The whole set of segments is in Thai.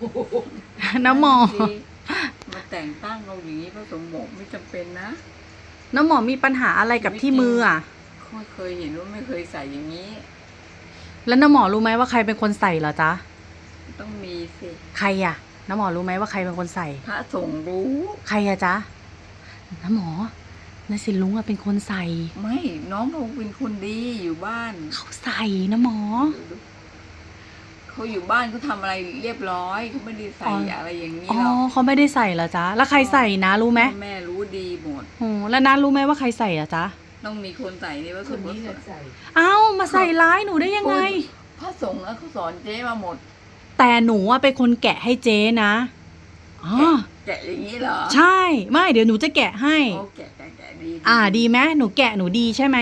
มูกน้ำหมอ สิมาแต่งตั้งเราอย่างนี้พระสงฆ์บอกไม่จำเป็นนะ น้ำหมอมีปัญหาอะไรกับที่มืออะ ไม่เคยเห็นว่าไม่เคยใส่อย่างนี้ แล้วน้ำหมอรู้ไหมว่าใครเป็นคนใส่เหรอจ๊ะ ต้องมีสิใครอะ น้ำหมอรู้ไหมว่าใครเป็นคนใส่ พระสงฆ์รู้ ใครอะจ๊ะ น้ำหมอนาสินลุงอะเป็นคนใส่ ไม่น้องเขาเป็นคนดีอยู่บ้านเขาใส่นะหมอ เขาอยู่บ้านเขาทำอะไรเรียบร้อยเขาไม่ได้ใส่อ๋อออะไรอย่างนี้อ๋อหรอกเขาไม่ได้ใส่เหรอจ๊ะ แล้วใครใส่นะรู้ไหมพ่อแม่รู้ดีหมด โอ้แล้วน้ารู้ไหมว่าใครใส่อะจ๊ะ ต้องมีคนใส่นี่ว่าคนนี้สก็งฆ์ใส่เอ้ามาใส่ร้ายหนูได้ยังไง พระสงฆ์อะเขาสอนเจ๊มาหมด แต่หนูอะเป็นคนแกะให้เจ๊นะอ๋อแกะอย่างนี้เหรอใช่ไม่เดี๋ยวหนูจะแกะให้ โอ้แกะแกะแกะดีอ่าดีไหมหนูแกะหนูดีใช่ไหม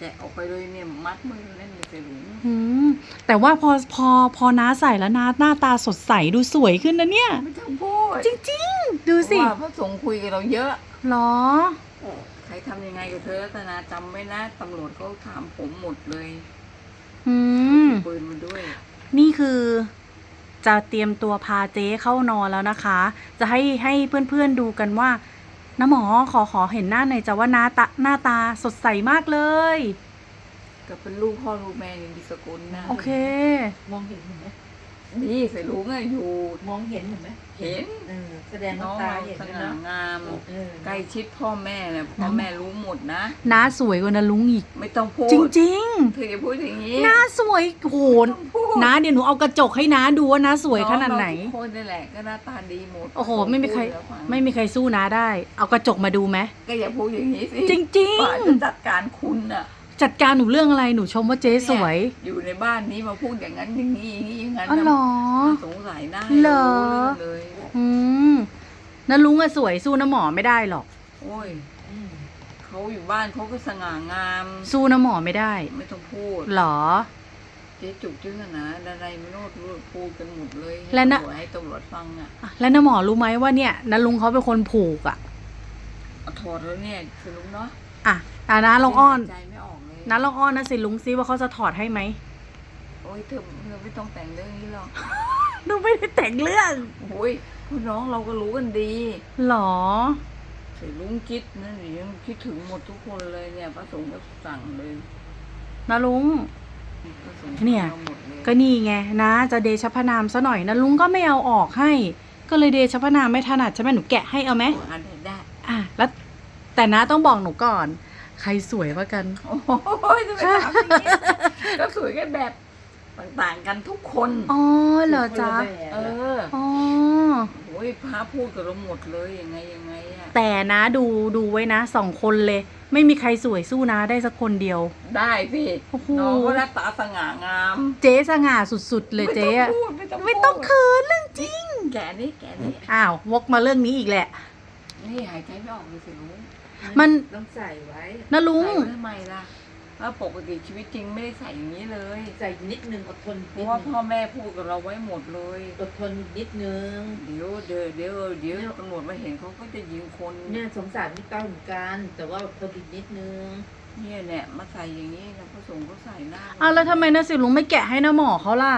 แกะออกไปเลยเนี่ยมัดมือเล่นในเสลุงอืม แต่ว่าพอพอพอน้าใส่แล้วน้าหน้าตาสดใสดูสวยขึ้นนะเนี่ย ไม่ต้องพูดจริง ๆ ดูสิว่าพระสงฆ์คุยกับเราเยอะ หรอ ใครทำยังไงกับเธอรัตนาจำไว้นะตำรวจเขาถามผมหมดเลยอืมถือปืนมาด้วย นี่คือจะเตรียมตัวพาเจ๊เข้านอนแล้วนะคะ จะให้ให้เพื่อนๆดูกันว่าน้าหมอขอขอเห็นหน้าหน่อยจะว่าหน้าตาหน้าตาสดใสมากเลย ก็เป็นลูกพ่อลูกแม่ยังดีสกุลนะโอเค มองเห็นเห็นไหมนี่เสลุงอะอยู่ มองเห็นเห็นไหมเห็นเออแสดงน้องน้ำตาเราเห็นสนะง่าเนาะงาม เออใกล้ชิดพ่อแม่เนี่ยพ่อแม่รู้หมดนะ น้าสวยกว่านาลุงอีก ไม่ต้องพูดจริงเธออย่าพูดอย่างนี้ๆน้าสวยโหไม่ต้องพูดน้าเดี๋ยวหนูเอากระจกให้น้าดูว่าน้าสวยขนาดไหน องเรทุกคนนี่แหละก็หน้าตาดีหมดโอ้โห ไม่มีใคร พูดแล้วฟังไม่มีใครสู้น้าได้ เอากระจกมาดูไหมก็อย่าพูดอย่างนี้สิจริง ป่าจะจัดการคุณน่ะๆ จัดการหนูเรื่องอะไรหนูชมว่าเจ๊สวย อยู่ในบ้านนี้มาพูดอย่างนั้นอย่างนี้อย่างนี้อย่างนั้นอ๋อเหรอน่าสงสัยหน้าเหรอรู้เรื่องเลยอืมน้าลุงอะสวยสู้น้าหมอไม่ได้หรอก โอ้ยอืมเขาอยู่บ้านเขาก็สง่างาม สู้น้าหมอไม่ได้ไม่ต้องพูดหรอ เจ๊จุกชื่อนะดารายมโนดรู้พูดกันหมดเลยให้แล้วนะ ตำรวจให้ตำรวจฟังอะอะแล้วน้าหมอรู้ไหมว่าเนี่ยน้าลุงเขาเป็นคนผูกอะเอาถอดแล้วเนี่ยคือลุงเนาะอะอะน้าลองอ้อนใจไม่ออกเลย น้าลองอ้อนนะสิลุงซิว่าเขาจะถอดให้ไหมโอ้ยเธอเธอไม่ต้องแต่งเรื่องนี้หรอกหนูไม่ได้แต่งเรื่องโอ้ยพี่น้องเราก็รู้กันดีหรอเสียลุงคิดนะหนูยังคิดถึงหมดทุกคนเลยเนี่ยพระสงฆ์ก็สั่งเลยน้าลุงพระสงฆ์เนี่ย อาหมดเลยก็นี่ไงนะ จะเดชะพระนามซะหน่อยนะลุงก็ไม่เอาออกให้ ก็เลยเดชะพระนามไม่ถนัดใช่ไหมหนูแกะให้เอาไหม อ่านได้ได้อะแล้วแต่นะต้องบอกหนูก่อน ใครสวยกว่ากัน โอ้ยจะไปถามอย่างนี้ก็สวยกันแบบต่างๆกันทุกคนอ๋อเหรอจ๊ะคนลแบบเอออ๋อโอ้ยพระพูดกับเราหมดเลยยังไงยังไงอะแต่นะดูดูไว้นะสองคนเลย ไม่มีใครสวยสู้นะได้สักคนเดียว ได้พี่โอ้โหน้องก็หน้าตาสง่างาม เจ๊สง่าสุดๆ เลยเจ๊อะไม่ต้องพูดไม่ต้องเขินเรื่องจริง แกะนี่แกะนี่อ้าววกมาเรื่องนี้อีกแหละ นี่หายใจไม่ออกเลยสิลุง มันต้องใส่ไว้นะลุง ใส่ไว้ทำไมล่ะว่าปกติชีวิตจริงไม่ได้ใส่อย่างนี้เลยใส่นิดนึงอดทนเพนิดราะว่านึพ่องแม่พูดกับเราไว้หมดเลย อดทนนิดนึง เดี๋ยวเดี๋ยวเดี๋ยวเดี๋ยวตำรวจมาเห็นเขาก็จะยิงคนเนี่ยสงสารพี่ต้อยเหมือนกัน แต่ว่าพอดีนิดนึงเนี่ยเนี่ยมาใส่อย่างนี้นะพระสงฆ์เขาใส่หน้าอ้าวแล้วทำไมนะสิลุงไม่แกะให้นะหมอเขาล่ะ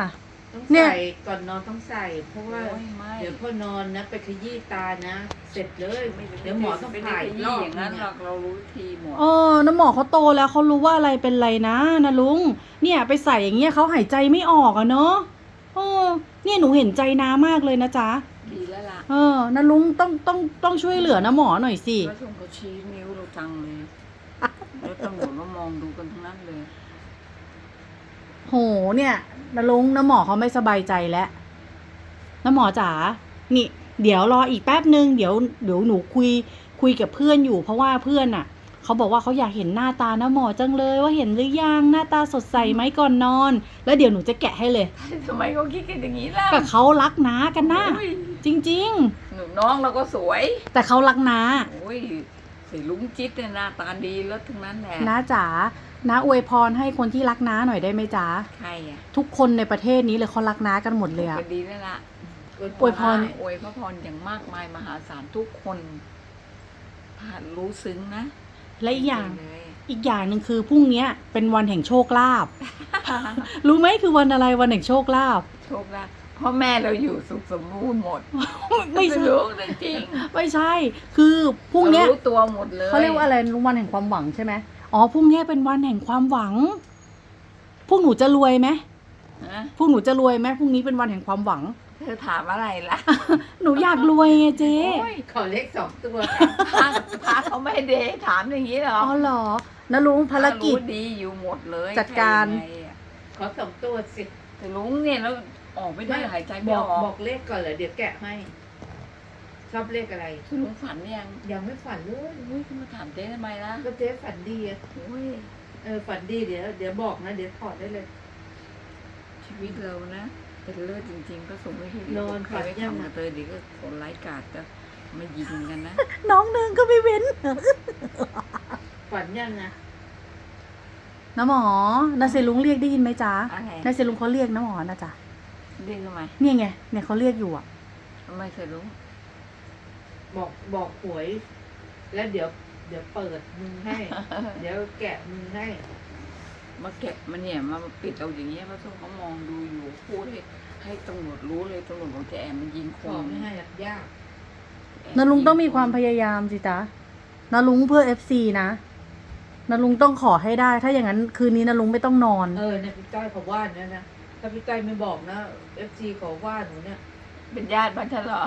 ต้องเนี่ย ใส่ก่อนนอนต้องใส่ เพราะว่า โอ้ยไม่ เดี๋ยวพอนอนนะ ไปขยี้ตานะ เสร็จเลยไม่เดี๋ยวหมอต้องไม่ได้ผ่าขอีกรยี้อบอย่างนั้นนึงหรออะกเรารู้ทีหมดเออน้าหมอเขาโตแล้วเขารู้ว่าอะไรเป็นไรนะนะลุง เนี่ยไปใส่อย่างเงี้ยเขาหายใจไม่ออกอะเนาะเออเนี่ยหนูเห็นใจน้ามากเลยนะจ๊ะ ดีแล้วล่ะเออนะลุงต้องต้องต้องช่วยเหลือนะหมอหน่อยสิ พระสงฆ์เขาชี้นิ้วเราจังเลย แล้วตำรวจมามองดูกันทั้งนั้นเลย โห เนี่ย นะลุงนะหมอเขาไม่สบายใจแล้วนะหมอจ๋านี่ เดี๋ยวรออีกแป๊บนึงเดี๋ยวเดี๋ยวหนูคุยคุยกับเพื่อนอยู่เพราะว่าเพื่อนอะเขาบอกว่าเขาอยากเห็นหน้าตานะหมอจังเลยว่าเห็นหรือยังหน้าตาสดใสไหมก่อนนอน แล้วเดี๋ยวหนูจะแกะให้เลยทำไมเขาคิดกันอย่างนี้ล่ะก็เขารักน้ากันนะโอ้ยจริง หนูน้องเราก็สวยๆ แต่เขารักน้าโอ้ยสีลุงจิ๊ดเนี่ยหน้าตาดีแล้วทั้งนั้นแหละ น้าจ๋า น้าอวยพรให้คนที่รักน้าหน่อยได้ไหมจ๋าใครอะทุกคนในประเทศนี้เลยเขารักน้ากันหมดเลยอะ ก็ดีแล้วล่ะอวยพร อวยพระพรอย่างมากมายมหาศาลทุกคนผ่านรู้ซึ้งนะและอีกอย่างเลยอีกอย่างหนึ่งคือพรุ่งเนี้ยเป็นวันแห่งโชคลาภ รู้ไหมคือวันอะไรวันแห่งโชคลาภ โชคลาภพ่อแม่เราอยู่สุขสมบูรณ์หมดไม่ใช่ รู้จริงไม่ใช่ คือพรุ่งเนี้ยรารู้ตัวหมดเลยเขาเรียกว่าอะไรวันแห่งความหวังใช่ไหม อ๋อพรุ่งเนี้ยเป็นวันแห่งความหวัง พวกหนูจะรวยไหมฮะพวกหนูจะรวยไหมพรุ่งนี้เป็นวันแห่งความหวัง เธอถามอะไรล่ะหนูอยากรวยไงเจ๊โอ้ยขอเลขสองตัวค่ะพระพระเขาไม่เดทถามอย่างนี้เหรออ๋อเหรอนะลุงภารกิจรู้ดีอยู่หมดเลยจัดการ ใคยังไงอะขอสองตัวสิแต่ลุงเนี่ยแล้วออกไม่ได้หายใจไม่บออกอกบอกเลขก่อนเหรอเดี๋ยวแกะให้ ชอบเลขอะไรลุงฝันยังยังไม่ฝันเลยอุ้ยคุณมาถามเจ๊ทำไมล่ะก็เจ๊ฝันดีอะโอ้ยเออฝันดีเดี๋ยวเดี๋ยวบอกนะ เดี๋ยวถอดได้เลย ชีวิตเรานะเป็นเลิศจริงๆก็ส่งไม่ให้นอนใครไม่ฝันยังทำกับเธอเดียวก็คนไร้กาดจะมายิงกันนะ น้องหนึ่งก็ไม่เว้นฝันยังนะนะหมอนาเซลุงเรียกได้ยินไหมจ๊ะอะไรนาเซลุงเขาเรียกนะหมอนะจ๊ะเรียกทำไมเนี่ยไงเนี่ยเขาเรียกอยู่อะไม่เคยรู้ บอกบอกหวย แล้วเดี๋ยว เดี๋ยวเปิดมือให้ เดี๋ยวแกะมือให้ มาแกะมันเนี่ยมาปิดเอาอย่างเงี้ยพระส้มเขามองดูอยู่พูดให้ให้ตำรวจรู้เลยตำรวจบอกจะแอบมันยิงคขอนไม่ให้หรอกยาก นาลุงต้องมีความพยายามสิจ๊ะนาลุงเพื่อเอฟซีนะนาลุงต้องขอให้ได้ ถ้าอย่างนั้นคืนนี้นาลุงไม่ต้องนอน เออเนี่ยพี่ต้อยเขาว่านะนะ ถ้าพี่ต้อยไม่บอกนะเอฟซีเขาว่าหนูเนี่ย เป็นญาติบ้านฉันเหรอ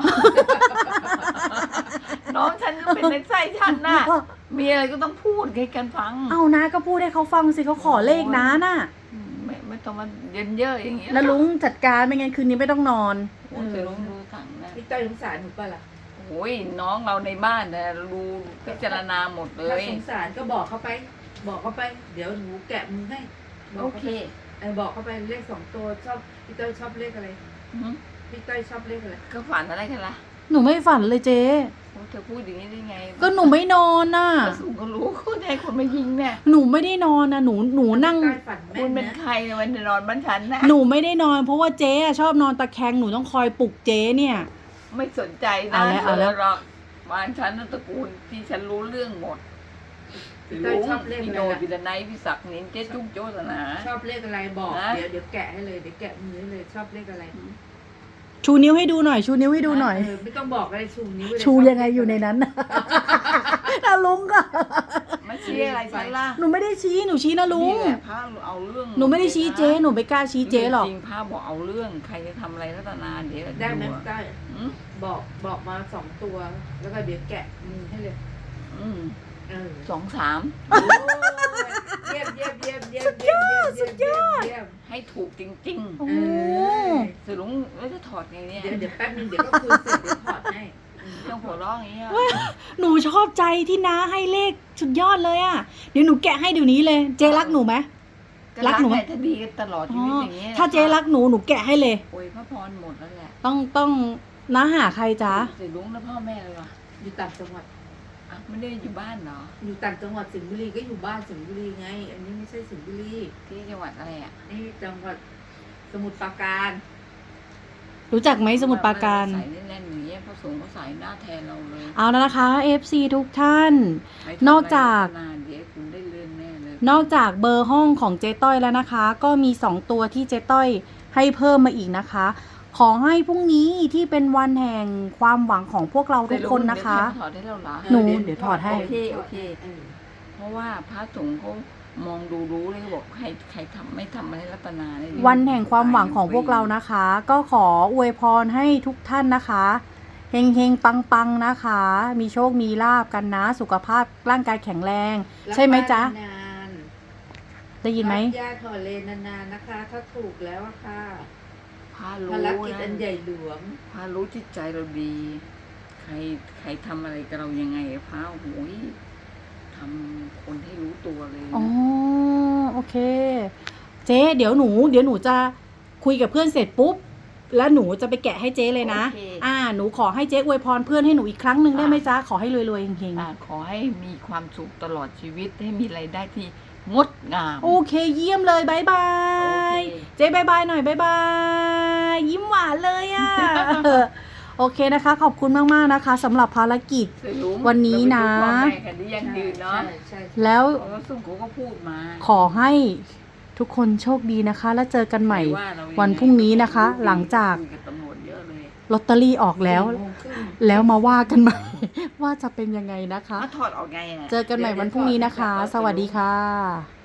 น้องฉันก็เป็นในไส้ฉันน่ะ มีอะไรก็ต้องพูดให้กันฟังเอานะก็พูดให้เขาฟังสิเขาขอเลขนะน่ะ ไม่ไม่ต้องมาเยินเยอะอย่างเงี้ยแล้วลุงจัดการไม่งั้นคืนนี้ไม่ต้องนอน โอ้ยแต่ลุงดูถังนะพี่ต้อยสงสารหนูป่ะล่ะโอ้ยน้องเราในบ้านนะรู้พิจารณาหมดเลถ้าย สงสารก็บอกเขาไป บอกเขาไป เดี๋ยวหนูแกะมือให้บโอกเขาเคไปเออบอกเขาไปเลขสองตัวชอบพี่ต้อยชอบเลขอะไรอืมพี่ต้อยชอบเลขอะไร ก็ฝันอะไรกันล่ะ หนูไม่ฝันเลยเจ๊โอ้ยเธอพูดอย่างนี้ได้ไงก็หนูไม่นอนน่ะ กระสุนก็รู้คุณให้คนมายิงเนี่ยหนูไม่ได้นอนนะหนูหนูนั่งพี่ต้อยฝันแม่คุณนเป็นนะใครเนี่ยมันจะนอนบ้านฉันนะหนูไม่ได้นอน เพราะว่าเจ๊อะชอบนอนตะแคงหนูต้องคอยปลุกเจ๊เนี่ย ไม่สนใจนะเอาแล้วเอาแล้ว ธหรอกบ้านฉันน่ะตระกูลที่ฉันรู้เรื่องหมดพี่ต้อยชอบเลขพี่อะไรโนล่ะบิดาไนท์พี่ศักดิ์นินเจ๊จุ๊กโจสนา ชอบเลขอะไรบอก นะ เดี๋ยวเดี๋ยวแกะให้เลย เดี๋ยวแกะมือให้เลยชอบเลขอะไร ชูนิ้วให้ดูหน่อย ชูนิ้วให้ดูหน่อย เไม่ต้องบอกอะไรชูนิ้วเลยชูยังไงอยู่ในนั้นนะนะลุงก็ไม่ชี้อะไรฉันล่ะหนูไม่ได้ชี้หนูชี้นะลุง นี่แหละพระเอาเรื่องหนูไม่ได้ชี้เจ๊หนูไม่กล้าชี้เจ๊หรอก จริงๆพระบอกเอาเรื่องใครจะทำอะไรรัตนาเดี๋ยวได้ไหมอะได้อืมบอกบอกมาสองตัว แล้วก็เดี๋ยวแกะมือให้เลยอืมเออสองสาม โอ้ยเยี่ยมเยี่ยมเยี่ยม เยี่ยมเยี่ยมเยี่ยมสุดยอดเยี่ยมให้ถูกจริงโอ้เออๆสลุงแล้วจะถอดไงเนี่ยเดี๋ยวเดี๋ยวแป๊บนึงเดี๋ยวก็คุยเสร็จเดี๋ยวถอดให้อืมต้องหัวเราะอย่างเงี้ยหนูชอบใจที่น้าให้เลขสุดยอดเลยอะ เดี๋ยวหนูแกะให้เดี๋ยวนี้เลย เจ๊รักหนูไหมรักหนูไหมไงถ้าดีกันตลอดชีอ๋อวิตอย่างเงี้ยถ้าเจ๊รักหนูหนูแกะให้เลย โอ้ยพระพรหมดแล้วแหละต้องต้องน้าหาใครจ๊ะสลุงแล้วพ่อแม่เลยวะอยู่ต่างจังหวัด อะไม่ได้อยู่บ้านเหรอ อยู่ต่างจังหวัดสิงห์บุรีก็อยู่บ้านสิงห์บุรีไง อันนี้ไม่ใช่สิงห์บุรีที่จังหวัดอะไรอะนี่จังหวัดสมุทรปราการรู้จักไหมสมุทรปราการ ใส่แน่นๆอย่างเงี้ยพระสงฆ์ก็ใส่หน้าแทนเราเลยเอาแล้วนะคะ FC ทุกท่านใครทำะไรนอกจาก นานเดี๋ยวคุณได้เลื่อนแน่เลยนอกจากเบอร์ห้องของเจ๊ต้อยแล้วนะคะ ก็มี 2 ตัวที่เจ๊ต้อยให้เพิ่มมาอีกนะคะ ขอให้พรุ่งนี้ที่เป็นวันแห่งความหวังของพวกเราทุกคนนะคะเดี๋ยวถอดให้เราเหรอหนูเดี๋ยวถอดให้ โอเคโอเคเออเพราะว่าพระสงฆ์เขามองดูรู้เลยเขาบอกใครใครทำไม่ทำอะไรรัตนาเลยวันแห่งความหวังของพวกเรานะคะ ก็ขออวยพรให้ทุกท่านนะคะเฮงเฮงปังปังๆนะคะ มีโชคมีลาบกันนะ สุขภาพร่างกายแข็งแรง ใช่ไหมจ๊ะ นานได้ยินไหม รักญาติถอเลนนานๆนะคะ ถ้าถูกแล้วอะค่ะ พระรู้ภารกิจนะอันใหญ่หลวงพระรู้จิตใจเราดี ใครใครทำอะไรกับเรายังไงพระโอ้ยทำคนให้รู้ตัวเลยนะอ๋อโอเค เจ๊เดี๋ยวหนู เดี๋ยวหนูจะคุยกับเพื่อนเสร็จปุ๊บ แล้วหนูจะไปแกะให้เจ๊เลยนะ โอเคอ่า หนูขอให้เจ๊อวยพรเพื่อนให้หนูอีกครั้งหนึ่งได้ไหมจ๊ะ ขอให้รวยๆเฮงอะขอให้มีความสุขตลอดชีวิตให้มีรายได้ที่ งดงามๆโอเคเยี่ยมเลยบายบาย โอเค เจ๊บายบายหน่อยบายบาย ยิ้มหวานเลยอะ โอเคนะคะ ขอบคุณมาก ๆ นะคะสำหรับภารกิจสรุปวันนี้นะ เราไปดูพ่อแม่กันที่ยังยืนเนาะใช่ใช่ใช่แล้วเพราะว่าซุ่มเขาก็พูดมาขอให้ทุกคนโชคดีนะคะ แล้วเจอกันใหม่ว่าเรายังไงวันพรุ่งนี้นะคะ หลังจาก คุยกับตำรวจเยอะเลยลอตเตอรี่ออกแล้วสี่โมงครึ่งแล้วมาว่ากันใหม่ ว่าจะเป็นยังไงนะคะถ้าถอดออกไงะเจอกันใหม่วันพรุ่งนี้นะคะ สวัสดีค่ะ